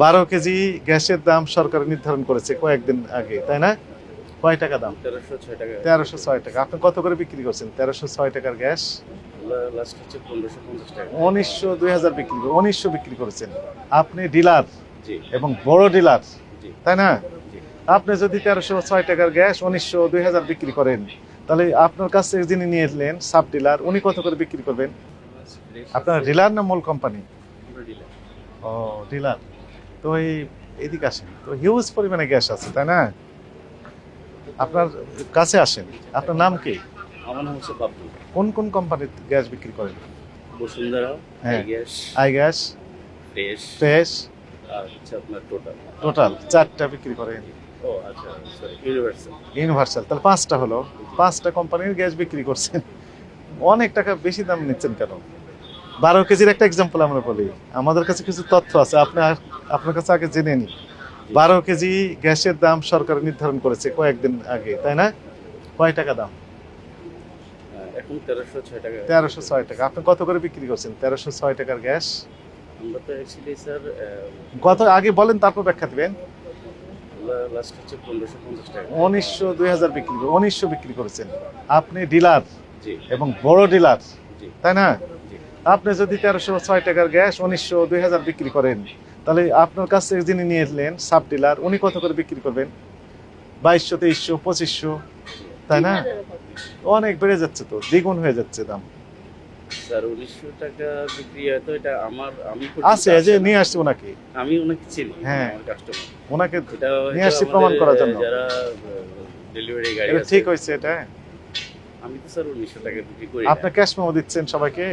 বারো কেজি গ্যাসের দাম সরকার নির্ধারণ করেছে কয়েকদিন আগে তাই না? কয় টাকা দাম? তেরোশো ছয় টাকা। তেরোশো ছয় টাকা। আপনি কত করে বিক্রি করছেন? তেরোশো ছয় টাকার গ্যাস? উনিশশো দুই হাজার বিক্রি উনিশশো বিক্রি করেছেন। আপনি ডিলার এবং বড় ডিলার তাই না? আপনি যদি তেরোশো ছয় টাকার গ্যাস উনিশশো দুই হাজার বিক্রি করেন তাহলে আপনার কাছ থেকে যিনি নিয়ে এলেন সাব ডিলার উনি কত করে বিক্রি করবেন? আপনার ডিলার না মূল কোম্পানি? ও ডিলার। তো এই এদিকে আসেন। তো হিউজ পরিমাণে গ্যাস আছে তাই না? আপনার কাছে আসেন। আপনার নাম কি? আমার নাম হচ্ছে বাবু কোন কোন কোম্পানির গ্যাস বিক্রি করেন? বসুন্ধরা হ্যাঁ। Gas I gas fresh fresh আর আপনার টোটাল টোটাল চারটা বিক্রি করেন। ও আচ্ছা সরি ইউনিভার্সাল ইউনিভার্সাল তাহলে পাঁচটা হলো। পাঁচটা কোম্পানির গ্যাস বিক্রি করছেন। অনেক টাকা বেশি দাম নিচ্ছেন কেন? বারো কেজির একটা এক্সাম্পল আমরা বলি। আমাদের কাছে কিছু তথ্য আছে আপনার আপনার কাছে আগে জেনে নি বারো কেজি গ্যাসের দাম সরকার নির্ধারণ করেছে কয়েকদিন আগে তাই না? কয় টাকা দাম? তেরোশো ছয় টাকা। আপনি কত করে বিক্রি করছেন? তেরোশো ছয় টাকার গ্যাস? কত আগে বলেন তারপর ব্যাখ্যা দিবেন। উনিশশো দুই হাজার বিক্রি উনিশশো বিক্রি করেছেন। আপনি ডিলার এবং বড় ডিলার তাই না? আপনি যদি তেরোশো ছয় টাকার গ্যাস উনিশশো দুই হাজার বিক্রি করেন তাহলে আপনার কাছ থেকে যিনি নিয়ে এলেন সাব ডিলার উনি কত করে বিক্রি করবেন? বাইশশো তেইশশো পঁচিশশো তাই না? অনেক বেড়ে যাচ্ছে তো দ্বিগুণ হয়ে যাচ্ছে দাম। স্যার উনিশশো টাকা বিক্রি হয় তো এটা আমার আমি আছে যে নিয়ে আসছে ওনাকে। আমি ওনাকে চিনি হ্যাঁ। কাস্টমার ওনাকে নিয়ে আসছি প্রমাণ আমাদের, করার জন্য। যারা ডেলিভারি গাড়ি ঠিক হয়েছে এটা? আমি তো স্যার উনিশশো টাকা বিক্রি করি আপনি ক্যাশ মেমো দিচ্ছেন সবাইকে?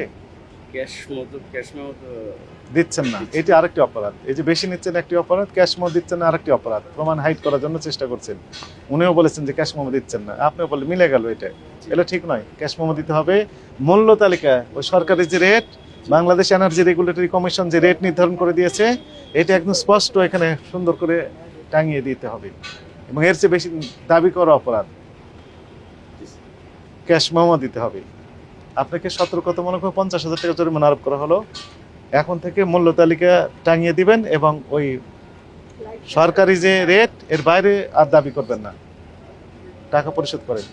দিচ্ছেন না। এটি আরেকটি অপরাধ। এই যে বেশি নিচ্ছেন একটি অপরাধ ক্যাশ মেমো দিচ্ছেন না আরেকটি অপরাধ। প্রমাণ হাইড করার জন্য চেষ্টা করছেন। উনিও বলেছেন যে ক্যাশ মেমো দিচ্ছেন না। আপনিও বলে মিলে গেল এটা। এটা ঠিক নয়। ক্যাশ মেমো দিতে হবে। মূল্য তালিকা ওই সরকারি যে rate Bangladesh energy regulatory commission যে রেট নির্ধারণ করে দিয়েছে এটা একদম স্পষ্ট এখানে সুন্দর করে টাঙিয়ে দিতে হবে। এবং এর চেয়ে বেশি দাবি করা অপরাধ। ক্যাশ মেমো দিতে হবে। আপনাকে সতর্কতা মনে করে পঞ্চাশ হাজার টাকা জরিমানা আরোপ করা হলো। এখন থেকে মূল্য তালিকা টাঙিয়ে দিবেন এবং ওই সরকারি যে রেট এর বাইরে আর দাবি করবেন না। টাকা পরিশোধ করেন।